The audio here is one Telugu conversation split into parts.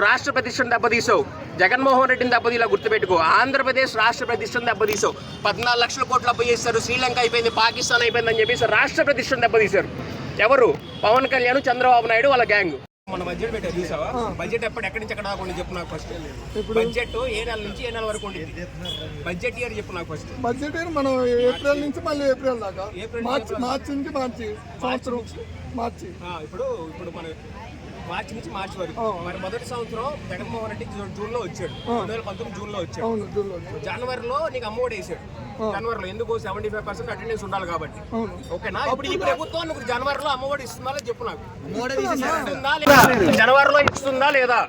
రాష్ట్ర ప్రతిష్టను దెబ్బతీసావు. జగన్మోహన్ రెడ్డిని దెబ్బతీలా గుర్తుపెట్టుకో. ఆంధ్రప్రదేశ్ రాష్ట్ర ప్రతిష్టను దెబ్బతీసావు. పద్నాలుగు లక్షల కోట్లు అప్పు చేశారు. శ్రీలంక అయిపోయింది పాకిస్తాన్ అయిపోయింది అని చెప్పేసి రాష్ట్ర ప్రతిష్టను దెబ్బతీశారు. ఎవరు? పవన్ కళ్యాణ్ చంద్రబాబు నాయుడు వాళ్ళ గ్యాంగ్. మన బడ్జెట్ పెట్టారు చూసావా? బడ్జెట్ ఎప్పుడు ఎక్కడి నుంచి ఎక్కడ దాకా చెప్పు నాకు ఫస్ట్ బడ్జెట్ ఏ నెల నుంచి ఏ నెల వరకు ఉండింది? బడ్జెట్ ఇయర్ చెప్పు నాకు ఫస్ట్ బడ్జెట్ ఇయర్ మనం ఏప్రిల్ నుంచి మళ్ళీ ఏప్రిల్ దాకా. ఏప్రిల్ మార్చి మార్చి నుంచి మార్చి. సంవత్సరం మార్చి. ఆ, ఇప్పుడు ఇప్పుడు మన మార్చి నుంచి మార్చి వరకు. మరి మొదటి సంవత్సరం జగన్మోహన్ రెడ్డి జూన్లో వచ్చాడు. రెండు వేల పంతొమ్మిది జూన్లో వచ్చాడు. జనవరిలో నీకు అమ్మఒడి వేసాడు. జనవరిలో ఎందుకు సెవెంటీ ఫైవ్ పర్సెంట్ అటెండెన్స్ ఉండాలి కాబట్టి. ఓకేనా? ఇప్పుడు ఈ ప్రభుత్వం నువ్వు జనవరిలో అమ్మఒడి ఇస్తుందా లేదా చెప్పు నాకు? జనవరిలో ఇస్తుందా లేదా?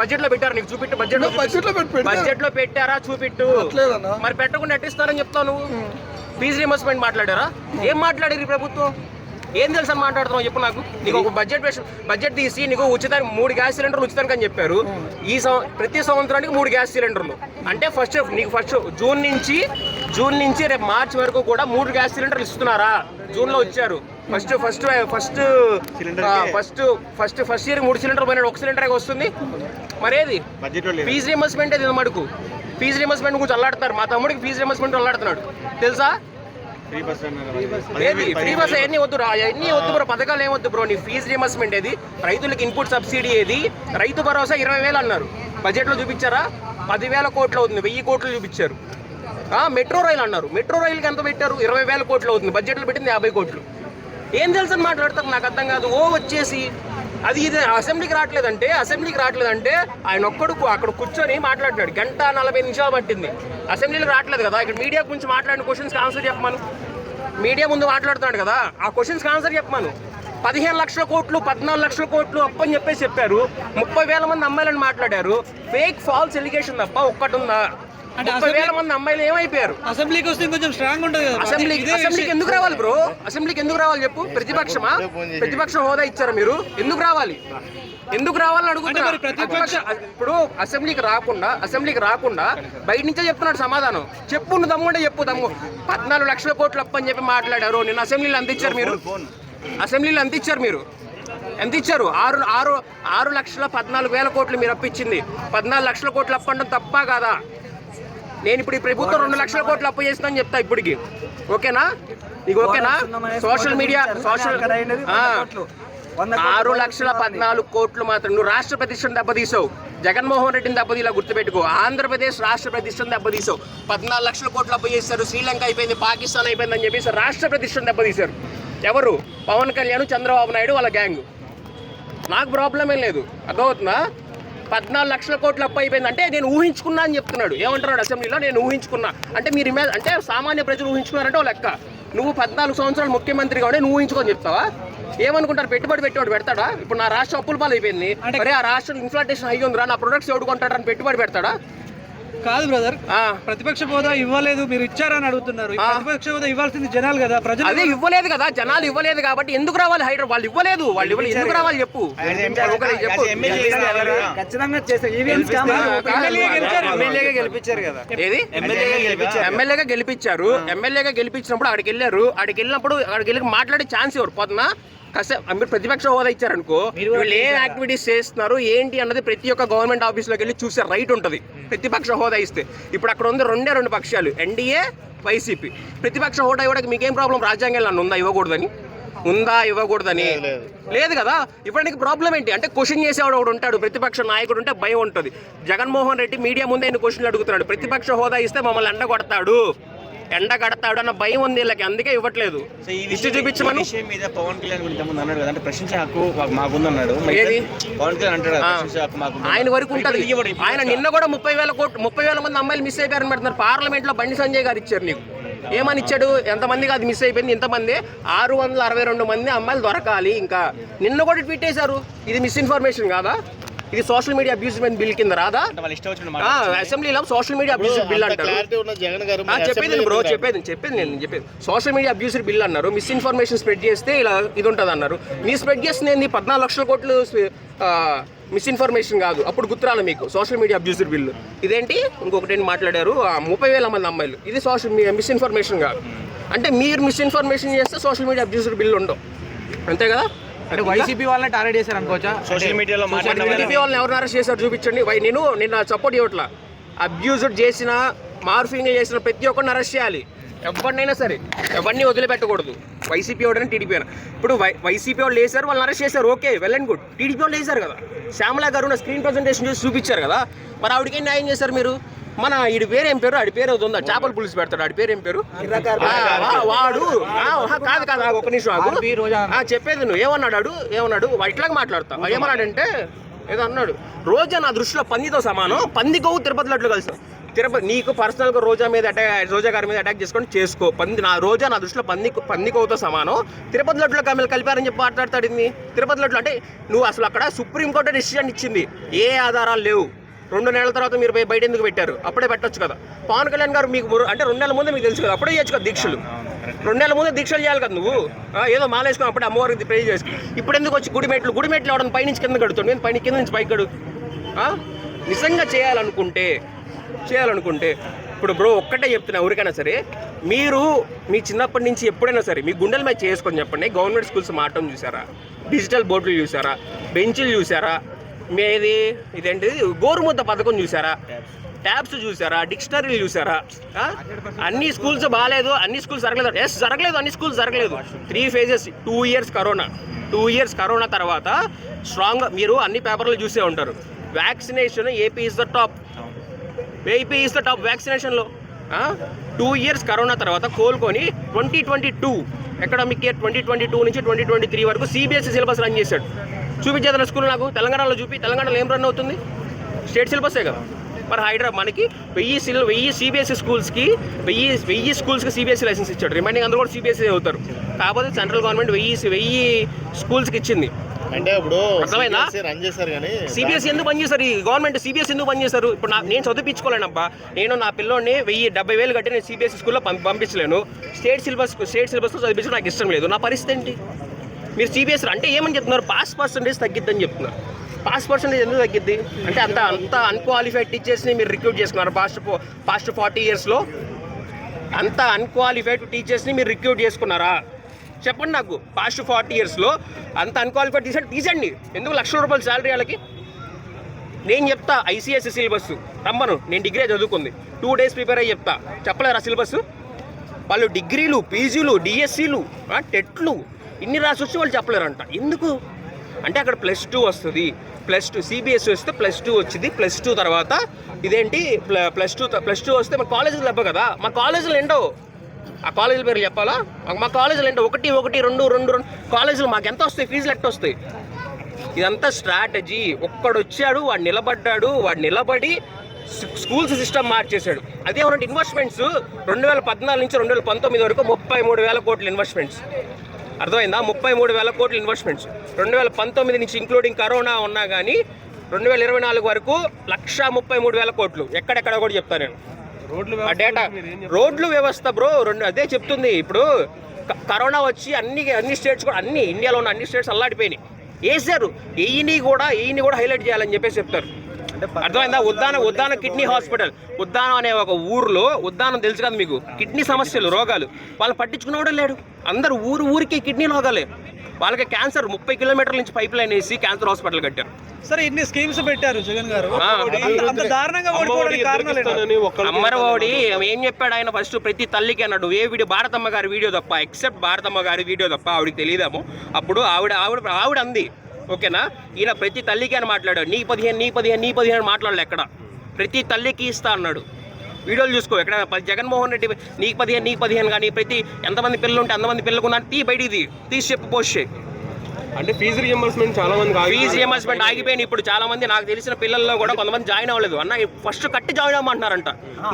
బడ్జెట్లో పెట్టారు నీకు చూపెట్టు బడ్జెట్లో బడ్జెట్లో పెట్టి పెట్టారు. బడ్జెట్లో పెట్టారా చూపెట్టు. మరి పెట్టకుండా ఎట్టిస్తారని చెప్తావు నువ్వు? ఫీజు రిమర్స్మెంట్ మాట్లాడారా? ఏం మాట్లాడారు ఈ ప్రభుత్వం? ఏం తెలుసు అని మాట్లాడుతున్నావు? చెప్పు నాకు. నీకు ఒక బడ్జెట్ బడ్జెట్ తీసి నీకు ఉచితానికి మూడు గ్యాస్ సిలిండర్లు ఉచితానికి అని చెప్పారు. ఈ ప్రతి సంవత్సరానికి మూడు గ్యాస్ సిలిండర్లు అంటే ఫస్ట్ నీకు ఫస్ట్ జూన్ నుంచి జూన్ నుంచి రేపు మార్చ్ వరకు కూడా మూడు గ్యాస్ సిలిండర్లు ఇస్తున్నారా? జూన్లో వచ్చారు. First first first first first first year మూడు సిలిండర్ పోయినాడు ఒక సిలిండర్ వస్తుంది. మరేది? ఫీజు రిమర్స్మెంట్ అది మడుకు ఫీజు రిమర్స్మెంట్ గురించి అల్లాడుతున్నారు మా తమ్ముడికి ఫీజు రిమర్స్మెంట్ అల్లాడుతున్నాడు. తెలుసా? ఏది? ఫ్రీ బస్ ఎన్ని వద్దు రా ఎన్ని వద్దు బ్రో? పథకాలు ఏం వద్దు బ్రో? నీ ఫీజు రిమర్స్మెంట్ ఏది? రైతులకు ఇన్పుట్ సబ్సిడీ ఏది? రైతు భరోసా ఇరవై వేలు అన్నారు. బడ్జెట్లో చూపించారా? పదివేల కోట్లు అవుతుంది. వెయ్యి కోట్లు చూపించారు. మెట్రో రైలు అన్నారు. మెట్రో రైలుకి ఎంత పెట్టారు? ఇరవై వేల కోట్లు అవుతుంది. బడ్జెట్లో పెట్టింది యాభై కోట్లు. ఏం తెలుసు అని మాట్లాడతారు? నాకు అర్థం కాదు. ఓ వచ్చేసి అది ఇది అసెంబ్లీకి రావట్లేదంటే అసెంబ్లీకి రావట్లేదంటే ఆయన ఒక్కడు అక్కడ కూర్చొని మాట్లాడినాడు గంట నలభై నిమిషాలు పట్టింది. అసెంబ్లీలో రావట్లేదు కదా ఇక్కడ మీడియా గురించి మాట్లాడిన క్వశ్చన్స్కి ఆన్సర్ చెప్పమను. మీడియా ముందు మాట్లాడుతున్నాడు కదా ఆ క్వశ్చన్స్కి ఆన్సర్ చెప్పమను. పదిహేను లక్షల కోట్లు పద్నాలుగు లక్షల కోట్లు అప్పని చెప్పేసి చెప్పారు. ముప్పై వేల మంది అమ్మాయిలను మాట్లాడారు. ఫేక్ ఫాల్స్ ఎలిగేషన్ తప్ప ఒక్కటి ఉందా? ముప్పై వేల మంది అమ్మాయిలు ఏమైపోయారు? అసెంబ్లీకి వస్తే కొంచెం స్ట్రాంగ్ ఉంటుంది కదా. అసెంబ్లీకి ఎందుకు రావాలి బ్రో? అసెంబ్లీకి ఎందుకు రావాలి చెప్పు? ప్రతిపక్షమా? ప్రతిపక్ష హోదా ఇచ్చారా మీరు? ఎందుకు రావాలి? ఎందుకు రావాలని అడుగుతున్నా అంటే మరి ప్రతిపక్ష- అసెంబ్లీ- ఇప్పుడు అసెంబ్లీకి రాకుండా అసెంబ్లీకి రాకుండా బయట నుంచే చెప్తున్నాడు సమాధానం. చెప్పు నువ్వు దమ్ముంటే చెప్పు దమ్ము. పద్నాలుగు లక్షల కోట్లు అప్పు అని చెప్పి మాట్లాడారు. నిన్న అసెంబ్లీలో ఇచ్చారు మీరు? అసెంబ్లీలో ఇచ్చారు మీరు? ఎంత ఇచ్చారు? ఆరు ఆరు ఆరు లక్షల పద్నాలుగు వేల కోట్లు మీరు అప్పిచ్చింది పద్నాలుగు లక్షల కోట్లు అప్పు అనడం తప్పా కాదా? నేను ఇప్పుడు ఈ ప్రభుత్వం రెండు లక్షల కోట్లు అప్పు చేస్తుందని చెప్తా ఇప్పటికి. ఓకేనా? నీకు ఓకేనా? సోషల్ మీడియా సోషల్ ఆరు లక్షల పద్నాలుగు కోట్లు మాత్రం నువ్వు రాష్ట్ర ప్రతిష్టను దెబ్బతీసావు. జగన్మోహన్ రెడ్డిని దెబ్బతీలా గుర్తుపెట్టుకో. ఆంధ్రప్రదేశ్ రాష్ట్ర ప్రతిష్టను దెబ్బతీసావు. పద్నాలుగు లక్షల కోట్లు అప్పు చేశారు. శ్రీలంక అయిపోయింది పాకిస్తాన్ అయిపోయింది అని చెప్పేసి రాష్ట్ర ప్రతిష్టను దెబ్బతీశారు. ఎవరు? పవన్ కళ్యాణ్ చంద్రబాబు నాయుడు వాళ్ళ గ్యాంగ్. నాకు ప్రాబ్లం ఏం లేదు. అర్థమవుతుందా? పద్నాలుగు లక్షల కోట్లు అప్పు అయిపోయింది. అంటే నేను ఊహించుకున్నా అని చెప్తున్నాడు. ఏమంటున్నాడు అసెంబ్లీలో? నేను ఊహించుకున్నా. అంటే మీరు ఇమే- అంటే సామాన్య ప్రజలు ఊహించుకున్నారంటే ఓ లెక్క. నువ్వు పద్నాలుగు సంవత్సరాలు ముఖ్యమంత్రిగా ఉండే నువ్వు ఊహించుకొని చెప్తావా? ఏమనుకుంటారు? పెట్టుబడి పెట్టేవాడు పెడతాడా? ఇప్పుడు నా రాష్ట్రం అప్పుల పాలు అయిపోయింది మరి ఆ రాష్ట్రం ఇన్ఫ్లాటేషన్ అయ్యి ఉందిరా నా ప్రొడక్ట్స్ ఎవడు కొంటాడని పెట్టుబడి పెడతాడా? కాదు బ్రదర్ ఆ, ప్రతిపక్ష హోదా ఇవ్వలేదు మీరు ఇచ్చారని అడుగుతున్నారు. ప్రతిపక్ష హోదా ఇవ్వాల్సింది జనాలు కదా ప్రజలు అదే ఇవ్వలేదు కదా జనాలు ఇవ్వలేదు కాబట్టి ఎందుకు రావాలి? హైదరాబాద్ వాళ్ళు ఇవ్వలేదు వాళ్ళు ఇవ్వలేదు. ఎందుకు రావాలి చెప్పు. ఎమ్మెల్యేగా గెలిపించారు కదా. ఏది? ఎమ్మెల్యేగా గెలిపించారు. ఎమ్మెల్యేగా గెలిపించినప్పుడు అక్కడికి వెళ్ళారు. అక్కడికి వెళ్ళినప్పుడు అక్కడికి వెళ్ళి మాట్లాడే ఛాన్స్ ఎవరు? పొద్దున కసే మీరు ప్రతిపక్ష హోదా ఇచ్చారనుకో వీళ్ళు ఏ యాక్టివిటీస్ చేస్తున్నారు ఏంటి అన్నది ప్రతి ఒక్క గవర్నమెంట్ ఆఫీస్లోకి వెళ్ళి చూసే రైట్ ఉంటుంది. ప్రతిపక్ష హోదా ఇస్తే. ఇప్పుడు అక్కడ ఉంది రెండే రెండు పక్షాలు ఎన్డీఏ వైసీపీ. ప్రతిపక్ష హోదా ఇవ్వడానికి మీకేం ప్రాబ్లం రాజ్యాంగంలో ఉందా ఇవ్వకూడదని? ఉందా ఇవ్వకూడదని? లేదు కదా? ఇప్పుడు నీకు ప్రాబ్లం ఏంటి? అంటే క్వశ్చన్ చేసేవాడు ఒకడు ఉంటాడు ప్రతిపక్ష నాయకుడు ఉంటే భయం ఉంటుంది. జగన్మోహన్ రెడ్డి మీడియా ముందే ఆయన క్వశ్చన్లు అడుగుతున్నాడు? ప్రతిపక్ష హోదా ఇస్తే మమ్మల్ని ఎండ ఎండ కడతాడు అన్న భయం ఉంది వీళ్ళకి అందుకే ఇవ్వట్లేదు. చూపించమను. విషయం మీద పవన్ కళ్యాణ్ గురించి ఇంతకుముందు అన్నాడు కదా అంటే హక్కు మరి ఏది? పవన్ కళ్యాణ్ అంటాడు కదా, ఆ. ప్రశ్నించే హక్కు మాకు ఆయన వరకు ఉంటుంది. ఆయన నిన్న కూడా ముప్పై వేల కోట్లు ముప్పై వేల మంది అమ్మాయిలు మిస్ అయిపోయారని పెడుతున్నారు. పార్లమెంట్లో బండి సంజయ్ గారు ఇచ్చారు నీకు. ఏమని ఇచ్చాడు? ఎంతమందికి అది మిస్ అయిపోయింది ఇంతమంది. ఆరు వందల అరవై రెండు మంది అమ్మాయిలు దొరకాలి ఇంకా. నిన్న కూడా ట్వీట్ చేశారు. ఇది మిస్ఇన్ఫర్మేషన్ కాదా? ఇది సోషల్ మీడియా అబ్యూస్మెంట్ బిల్ కింద రాదా? అంటే వాళ్ళు ఇష్టం వచ్చిన ఆ, అసెంబ్లీలో సోషల్ మీడియా అబ్యూస్ బిల్ అంటారు. క్లారిటీ ఉన్న జగన్ గారు ఆ, చెప్పేది బ్రో చెప్పేది చెప్పేది నేను చెప్పేది. సోషల్ మీడియా అబ్యూసర్ బిల్ అన్నారు మిస్ఇన్ఫర్మేషన్ స్ప్రెడ్ చేస్తే ఇలా ఇది ఉంటుంది అన్నారు. మీ స్ప్రెడ్ చేస్తుంది పద్నాలుగు లక్షల కోట్లు మిస్ఇన్ఫర్మేషన్ కాదు. అప్పుడు గుర్తురాలి మీకు సోషల్ మీడియా అబ్యూసర్ బిల్. ఇదేంటి? ఇంకొకటి ఏంటి మాట్లాడారు? ఆ, ముప్పై వేల మంది అమ్మాయిలు. ఇది సోషల్ మీడియా మిస్ఇన్ఫర్మేషన్ కాదు. అంటే మీరు మిస్ఇన్ఫర్మేషన్ చేస్తే సోషల్ మీడియా అబ్యూస్డ్ బిల్ ఉండవు. అంతే కదా? అంటే వైసీపీ వాళ్ళని టార్గెట్ చేశారు అనుకోవచ్చా? సోషల్ మీడియాలో టీడీపీ వాళ్ళని- వాళ్ళని ఎవరిని అరెస్ట్ చేశారు చూపించండి. వై నేను నిన్న సపోర్ట్ ఇవ్వట్లా. అబ్యూజ్డ్ చేసిన మార్ఫింగ్ చేసిన ప్రతి ఒక్కరిని అరెస్ట్ చేయాలి. ఎవరినైనా సరే ఎవరిని వదిలిపెట్టకూడదు. వైసీపీ వాడని టీడీపీ అయినా. ఇప్పుడు వై వైసీపీ వాళ్ళు వేశారు వాళ్ళని అరెస్ట్ చేశారు okay well and good. TDP వాళ్ళు వేశారు కదా. శ్యామలా గారు నా స్క్రీన్ ప్రజెంటేషన్ చూసి చూపించారు కదా. మరి ఆవిడకి న్యాయం చేశారు మీరు? మన ఈడి పేరు ఏం పేరు? ఆడి పేరు ఏదో ఉందా? చేపల పులుసు పెడతాడు ఆడి పేరు ఏం పేరు? వాడు. కాదు కాదు ఒక నిమిషం చెప్పేది నువ్వు. ఏమన్నాడు? ఏమన్నాడు? ఇట్లాగ మాట్లాడతావు ఏమన్నాడంటే ఏదో అన్నాడు. రోజా నా దృష్టిలో పందితో సమానం. పంది కొవ్వు తిరుపతి లడ్లు కలిసి. తిరుపతి నీకు పర్సనల్గా రోజా మీద అటాక్ రోజా గారి మీద అటాక్ చేసుకొని చేసుకో. పంది నా రోజా నా దృష్టిలో పంది పంది కొవ్వుతో సమానం. తిరుపతి లడ్లో కమిల్ కలిపారని చెప్పి మాట్లాడతాడు ఇన్ని. తిరుపతి లడ్లు అంటే నువ్వు అసలు అక్కడ సుప్రీంకోర్టు డిసిషన్ ఇచ్చింది. ఏ ఆధారాలు లేవు. రెండు నెలల తర్వాత మీరు బయట ఎందుకు పెట్టారు? అప్పుడే పెట్టొచ్చు కదా. పవన్ కళ్యాణ్ గారు మీకు అంటే రెండు నెలల ముందే మీకు తెలుసు కదా. అప్పుడే చేయొచ్చు కదా దీక్షలు. రెండు నెలల ముందే దీక్షలు చేయాలి కదా నువ్వు. ఏదో మాలేసుకుని అప్పుడే అమ్మవారికి ప్రే చేసుకో ఇప్పుడు ఎందుకు వచ్చి గుడి మెట్లు గుడి మెట్లు అవడం పైనుంచి కింద కడుతుంది నేను పైన కింద నుంచి పైకి కడు? నిజంగా చేయాలనుకుంటే చేయాలనుకుంటే ఇప్పుడు బ్రో ఒక్కటే చెప్తున్నా ఎవరికైనా సరే మీరు మీ చిన్నప్పటి నుంచి ఎప్పుడైనా సరే మీ గుండెల మీద చేసుకొని చెప్పండి గవర్నమెంట్ స్కూల్స్ మాటం చూసారా? డిజిటల్ బోర్డులు చూసారా? బెంచ్లు చూసారా? మీది ఇదేంటిది? గోరుముద్ద పథకం చూసారా? ట్యాబ్స్ చూసారా? డిక్షనరీలు చూసారా? అన్ని స్కూల్స్ బాగాలేదు అన్ని స్కూల్స్ జరగలేదు. ఎస్ జరగలేదు అన్ని స్కూల్స్ జరగలేదు. Three phases two years corona two years corona తర్వాత స్ట్రాంగ్ మీరు అన్ని పేపర్లు చూసే ఉంటారు. Vaccination AP is the top AP is the top వ్యాక్సినేషన్లో two years corona తర్వాత కోలుకొని twenty twenty two economic year twenty twenty two నుంచి ట్వంటీ ట్వంటీ త్రీ వరకు సిబిఎస్ఈ సిలబస్ రన్ చేశాడు. చూపించేదన్న స్కూల్ నాకు తెలంగాణలో చూపి తెలంగాణలో ఏం రన్ అవుతుంది? స్టేట్ సిలబసే కదా. మరి హైదరాబాద్ మనకి వెయ్యి సిల్ వెయ్యి సిబిఎస్ఈ స్కూల్స్కి వెయ్యి వెయ్యి స్కూల్స్కి సిబిఎస్ఈ లైసెన్స్ ఇచ్చాడు. రిమైనింగ్ అందరూ కూడా సిబిఎస్ఈ అవుతారు. కాకపోతే సెంట్రల్ గవర్నమెంట్ వెయ్యి వెయ్యి స్కూల్స్కి ఇచ్చింది. అంటే ఇప్పుడు అర్థమైందా? రన్ చేశారు కానీ సిబిఎస్ఈ ఎందుకు పనిచేస్తారు ఈ గవర్నమెంట్ సిబిఎస్ఈ ఎందుకు పనిచేస్తారు ఇప్పుడు నా నేను చదివించుకోలేనబ్బా నేను నా పిల్లోని వెయ్యి డెబ్బై వేలు కట్టి నేను సిబిఎస్ఈ స్కూల్లో పంపి పంపించలేను. స్టేట్ సిలబస్ స్టేట్ సిలబస్లో చదివించడం నాకు ఇష్టం లేదు. నా పరిస్థితి ఏంటి? మీరు సిబిఎస్ఈ అంటే ఏమని చెప్తున్నారు? పాస్ పర్సంటేజ్ తగ్గిద్దని చెప్తున్నారు. పాస్ పర్సంటేజ్ ఎందుకు తగ్గిద్ది? అంటే అంత అంత అన్క్వాలిఫైడ్ టీచర్స్ని మీరు రిక్రూట్ చేసుకున్నారు. పాస్ట్ పాస్ట్ ఫార్టీ ఇయర్స్లో అంత అన్క్వాలిఫైడ్ టీచర్స్ని మీరు రిక్రూట్ చేసుకున్నారా? చెప్పండి నాకు. పాస్ట్ ఫార్టీ ఇయర్స్లో అంత అన్క్వాలిఫైడ్ టీచర్ తీసండి ఎందుకు లక్షల రూపాయల శాలరీ వాళ్ళకి? నేను చెప్తా ఐసీఎస్సి సిలబస్ రమ్మను నేను డిగ్రీ చదువుకుంది. టూ డేస్ ప్రిపేర్ అయ్యి చెప్తా. చెప్పలేరా సిలబస్ వాళ్ళు డిగ్రీలు పీజీలు డిఎస్సీలు టెట్లు ఇన్ని రాసి వచ్చి వాళ్ళు చెప్పలేరంట. ఎందుకు? అంటే అక్కడ ప్లస్ టూ వస్తుంది. ప్లస్ టూ సిబిఎస్సి వస్తే ప్లస్ టూ వచ్చింది. ప్లస్ టూ తర్వాత ఇదేంటి? ప్ల- ప్లస్ టూ ప్లస్ టూ వస్తే మా కాలేజీలు లెబ్బ కదా. మా కాలేజీలు ఎండవు ఆ కాలేజీల పేర్లు చెప్పాలా? మా- కాలేజీలు ఏంటో ఒకటి ఒకటి రెండు రెండు రెండు. కాలేజీలు మాకు ఎంత వస్తాయి? ఫీజులు ఎట్ట వస్తాయి? ఇదంతా స్ట్రాటజీ. ఒక్కడు వచ్చాడు వాడు నిలబడ్డాడు వాడు నిలబడి స్కూల్స్ సిస్టమ్ మార్చేశాడు. అదే ఉన్నట్టు ఇన్వెస్ట్మెంట్స్. రెండు వేల పద్నాలుగు నుంచి రెండు వేల పంతొమ్మిది వరకు ముప్పై మూడు వేల కోట్ల ఇన్వెస్ట్మెంట్స్. అర్థమైందా? ముప్పై మూడు వేల కోట్ల ఇన్వెస్ట్మెంట్స్. రెండు వేల పంతొమ్మిది నుంచి ఇంక్లూడింగ్ కరోనా ఉన్నా కానీ రెండు వేల ఇరవై నాలుగు వరకు లక్ష ముప్పై మూడు వేల కోట్లు. ఎక్కడెక్కడ కూడా చెప్తాను నేను. ఆ డేటా రోడ్లు వ్యవస్థ బ్రో రెండు అదే చెప్తుంది. ఇప్పుడు కరోనా వచ్చి అన్ని అన్ని స్టేట్స్ కూడా అన్ని ఇండియాలో ఉన్న అన్ని స్టేట్స్ అల్లాడిపోయినాయి. వేసారు ఎయిని కూడా ఎయిని కూడా హైలైట్ చేయాలని చెప్పేసి చెప్తారు. అర్థమైందా? ఉద్దాన ఉద్దాన కిడ్నీ హాస్పిటల్. ఉద్దానం అనే ఒక ఊర్లో ఉద్దానం తెలుసు కదా మీకు? కిడ్నీ సమస్యలు రోగాలు. వాళ్ళు పట్టించుకునేవాడే లేడు. అందరు ఊరు ఊరికి కిడ్నీ రోగాలే. వాళ్ళకి క్యాన్సర్ ముప్పై కిలోమీటర్ల నుంచి పైప్ లైన్ వేసి క్యాన్సర్ హాస్పిటల్ కట్టారు. సరే ఇన్ని స్కీమ్స్ పెట్టారు జగన్ గారు? అమ్మరవాడి ఏం చెప్పాడు ఆయన ఫస్ట్ ప్రతి తల్లికి అన్నాడు ఏ వీడియో భారతమ్మ గారి వీడియో తప్ప ఎక్సెప్ట్ భారతమ్మ గారి వీడియో తప్ప ఆవిడకి తెలియదేమో. అప్పుడు ఆవిడ ఆవిడ ఆవిడ అంది. ఓకేనా? ఈయన ప్రతి తల్లికి అని మాట్లాడాడు. నీ పదిహేను నీ పదిహేను నీ పదిహేను మాట్లాడలే ఎక్కడ? ప్రతి తల్లికి ఇస్తా అన్నాడు. వీడియోలు చూసుకో. ఎక్కడ జగన్మోహన్ రెడ్డి నీకు పదిహేను నీకు పదిహేను కానీ ప్రతి ఎంతమంది పిల్లలు ఉంటే అంతమంది పిల్లలు ఉన్నా తీ బయటికి తీ. తీసి చెప్పు పోస్ట్ చేయి. అంటే ఫీజు రియంబర్స్మెంట్ చాలా మంది ఫీజు రియంబర్స్మెంట్ ఆగిపోయింది. ఇప్పుడు చాలా మంది నాకు తెలిసిన పిల్లల్లో కూడా కొంతమంది జాయిన్ అవ్వలేదు. అన్న ఫస్ట్ కట్టి జాయిన్ అవ్వమంటున్నారంట.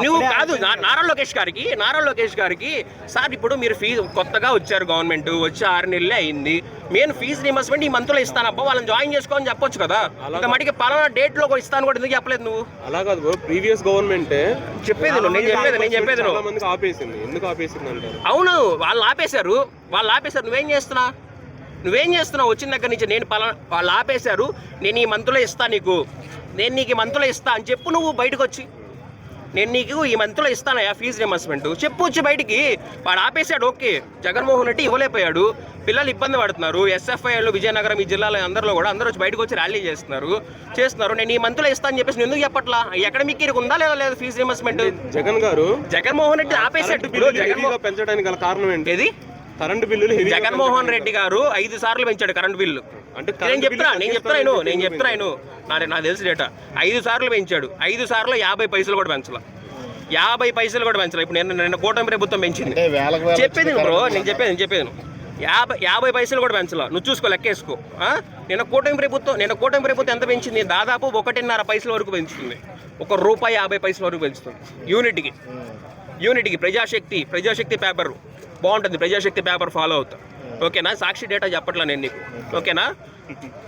నువ్వు కాదు నా- నారా లోకేష్ గారికి నారా లోకేష్ గారికి సార్ ఇప్పుడు మీరు ఫీజు కొత్తగా వచ్చారు గవర్నమెంట్ వచ్చి ఆరు నెలలే అయింది. నేను ఫీజు రియంబర్స్మెంట్ ఈ మంత్లో ఇస్తానబ్బా వాళ్ళని జాయిన్ చేసుకోని చెప్పొచ్చు కదా. ఇంకా మటుకి పలానా డేట్లో ఇస్తాను కూడా ఎందుకు చెప్పలేదు నువ్వు? అలా కాదు బ్రో ప్రీవియస్ గవర్నమెంట్ చెప్పేది నువ్వు, నేను చెప్పేది నేను చెప్పేది ఆపేసింది. ఎందుకు ఆపేసింది అంటారు? అవును వాళ్ళు ఆపేశారు. వాళ్ళు ఆపేశారు. నువ్వేం చేస్తున్నా? నువ్వేం చేస్తున్నావు? వచ్చిన దగ్గర నుంచి నేను పలా వాళ్ళు ఆపేశారు. నేను ఈ మంత్లో ఇస్తా నీకు. నేను నీకు ఈ మంత్లో ఇస్తా అని చెప్పు నువ్వు బయటకు వచ్చి నేను నీకు ఈ మంత్లో ఇస్తానయ్యా ఫీజు రిమర్స్మెంట్ చెప్పు వచ్చి బయటికి. వాడు ఆపేశాడు ఓకే. జగన్మోహన్ రెడ్డి ఇవ్వలేకపోయాడు. పిల్లలు ఇబ్బంది పడుతున్నారు. ఎస్ఎఫ్ఐలు విజయనగరం ఈ జిల్లాలో అందరిలో కూడా అందరూ వచ్చి బయటకు వచ్చి ర్యాలీ చేస్తున్నారు. చేస్తున్నారు. నేను ఈ మంత్లో ఇస్తాను చెప్పేసి ఎందుకు చెప్పట్లా? అకాడమిక్ ఇయర్ ఉందా లేదా లేదు ఫీజు రిమర్స్మెంట్ జగన్ గారు జగన్మోహన్ రెడ్డి ఆపేశాడు. పెంచడానికి గల కారణం ఏంటి? కరెంటు బిల్లులు జగన్మోహన్ రెడ్డి గారు ఐదు సార్లు పెంచాడు కరెంట్ బిల్లు. అంటే నేను చెప్తున్నా నేను చెప్తున్నాను నేను చెప్తున్నాను నాకు నాకు తెలిసి డేటా. ఐదు సార్లు పెంచాడు. ఐదు సార్లు యాభై పైసలు కూడా పెంచాల. యాభై పైసలు కూడా పెంచాలి. ఇప్పుడు నేను నిన్న కూటమి ప్రభుత్వం పెంచింది. చెప్పేది నువ్వు బ్రో నేను చెప్పేది నేను చెప్పేది. యాభై యాభై పైసలు కూడా పెంచలా. నువ్వు చూసుకో లెక్కేసుకో. ఆ? నిన్న కూటమి ప్రభుత్వం నిన్న కూటమి ప్రభుత్వం ఎంత పెంచింది? దాదాపు ఒకటిన్నర పైసల వరకు పెంచుతుంది. ఒక రూపాయి యాభై పైసల వరకు పెంచుతుంది. యూనిట్కి. యూనిట్కి. ప్రజాశక్తి ప్రజాశక్తి పేపర్. బాగుంటుంది. ప్రజాశక్తి పేపర్ ఫాలో అవుతా. ఓకేనా? సాక్షి డేటా చెప్పట్లా నేను నీకు. ఓకేనా?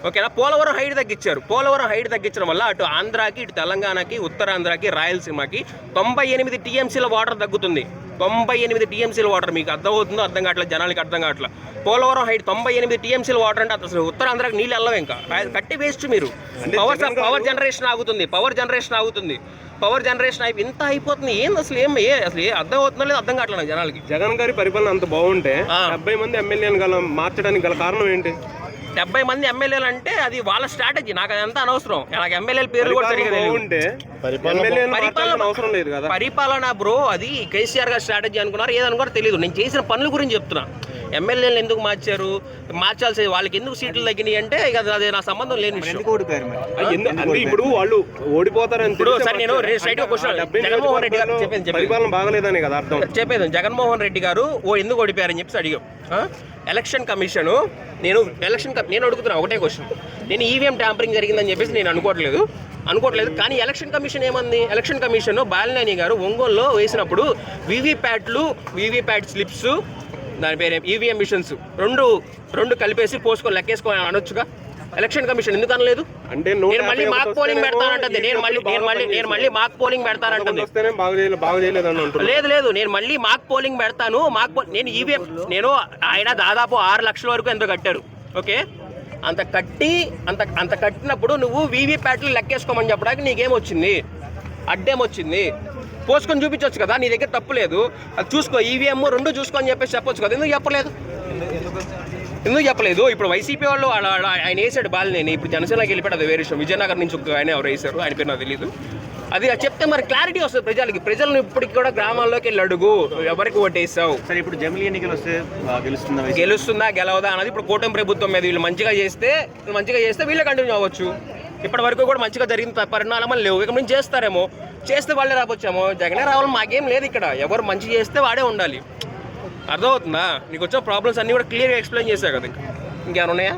ఓకేనా? పోలవరం హైట్ తగ్గించారు. పోలవరం హైట్ తగ్గించడం వల్ల అటు ఆంధ్రాకి ఇటు తెలంగాణకి ఉత్తరాంధ్రకి రాయలసీమకి తొంభై ఎనిమిది టీఎంసీల వాటర్ తగ్గుతుంది. తొంభై ఎనిమిది టీఎంసీల వాటర్ మీకు అర్థమవుతుందో అర్థం కావట్లేదు జనాలకి అర్థం కావట్లేదు పోలవరం హైట్ తొంభై ఎనిమిది టీఎంసీల వాటర్ అంటే అసలు ఉత్తరాంధ్రకి నీళ్ళు వెళ్ళవు ఇంకా. కట్టి వేస్ట్ మీరు. పవర్ పవర్ జనరేషన్ ఆగుతుంది. పవర్ జనరేషన్ ఆగుతుంది. పవర్ జనరేషన్ అయిపోయి ఇంత అయిపోతుంది. ఏంది అసలు ఏం ఏ అసలు ఏ అర్థం అవుతుందో లేదు అర్థం కావట్లేదు జనాలకి. జగన్ గారి పరిపాలన అంత బాగుంటే ఆ. డెబ్బై మంది ఎమ్మెల్యేలు గల మార్చడానికి గల కారణం ఏంటి? డెబ్బై మంది ఎమ్మెల్యేలు అంటే అది వాళ్ళ స్ట్రాటజీ. నాకు అదంతా అనవసరం. నాకు ఎమ్మెల్యేల పేర్లు కూడా ఎమ్మెల్యేలు పరిపాలన అవసరం లేదు కదా. పరిపాలన బ్రో అది కేసీఆర్ గారి స్ట్రాటజీ అనుకున్నారు ఏదనుకున్నారో తెలియదు నేను చేసిన పనుల గురించి చెప్తున్నా. ఎమ్మెల్యేలు ఎందుకు మార్చారు? మార్చాల్సి వాళ్ళకి ఎందుకు సీట్లు తగ్గినాయి అంటే ఇక అది- నా సంబంధం లేని విషయం. ఓడిపోయారు ఇప్పుడు వాళ్ళు ఓడిపోతారని ఇప్పుడు తెలిసే సరే నేను. స్ట్రైట్గా క్వశ్చన్ జగన్మోహన్ రెడ్డి గారు చెప్పేది చెప్పేది. పరిపాలన బాగలేదనే కదా అర్థం. చెప్పేది జగన్మోహన్ రెడ్డి గారు ఓ ఎందుకు ఓడిపోయారని చెప్పి అడిగాం? ఎలక్షన్ కమిషన్ నేను ఎలక్షన్ నేను అడుగుతున్నా ఒకటే క్వశ్చన్. నేను ఈవీఎం ట్యాంపరింగ్ జరిగిందని చెప్పేసి నేను అనుకోవట్లేదు. అనుకోవట్లేదు. కానీ ఎలక్షన్ కమిషన్ ఏమంది? ఎలక్షన్ కమిషన్ బాలినేని గారు ఒంగోలులో వేసినప్పుడు వీవీప్యాట్లు వీవీప్యాట్ స్లిప్స్ దాని పేరు? ఈవీఎం మిషన్స్ రెండు రెండు కలిపేసి పోసుకొని లెక్కేసుకొని అనొచ్చుగా? ఎలక్షన్ కమిషన్ ఎందుకు అనలేదు? అంటే నేను మళ్ళీ మాక్ పోలింగ్ పెడతానంటుంది నేను మళ్ళీ నేను మళ్ళీ నేను మళ్ళీ మాక్ పోలింగ్ పెడతానంటుంది. లేదు లేదు. నేను మళ్ళీ మాక్ పోలింగ్ పెడతాను. మాక్ నేను ఈవీఎం నేను ఆయన దాదాపు ఆరు లక్షల వరకు ఎంతో కట్టారు? ఓకే? అంత కట్టి అంత అంత కట్టినప్పుడు నువ్వు వీవీ ప్యాట్లు లెక్కేసుకోమని చెప్పడానికి నీకేమొచ్చింది? అడ్డేమొచ్చింది? పోసుకొని చూపించవచ్చు కదా నీ దగ్గర తప్పు లేదు. అది చూసుకో ఈవీఎం రెండు చూసుకో అని చెప్పేసి చెప్పొచ్చు కదా ఎందుకు చెప్పలేదు? ఎందుకు చెప్పలేదు? ఇప్పుడు వైసీపీ వాళ్ళు ఆయన వేసాడు బాల్ నేను ఇప్పుడు జనసేనకి వెళ్ళిపోయాడు అది వేరే విషయం. విజయనగరం నుంచి ఒక ఆయన ఎవరు వేశారు ఆయన పేరు నాకు తెలియదు అది చెప్తే మరి క్లారిటీ వస్తుంది ప్రజలకి. ప్రజలను ఇప్పటికి కూడా గ్రామాల్లోకి వెళ్ళి అడుగు ఎవరికి ఓటేసావు? సరే ఇప్పుడు జమిలీ ఎన్నికలు వస్తే గెలుస్తుందా? గెలుస్తుందా గెలవదా అన్నది ఇప్పుడు కూటమి ప్రభుత్వం మీద వీళ్ళు మంచిగా చేస్తే మంచిగా చేస్తే వీళ్ళే కంటిన్యూ అవ్వచ్చు. ఇప్పటి వరకు కూడా మంచిగా జరిగిన పరిణామాలు లేవు. ఇక నుంచి చేస్తారేమో. చేస్తే వాళ్ళే రావచ్చేమో జగనే రావాలి మాకేం లేదు ఇక్కడ. ఎవరు మంచి చేస్తే వాడే ఉండాలి. అర్థమవుతుందా? నీకు వచ్చిన ప్రాబ్లమ్స్ అన్నీ కూడా క్లియర్గా ఎక్స్ప్లెయిన్ చేశావు కదా ఇంకా. ఇంకేమైనా ఉన్నాయా?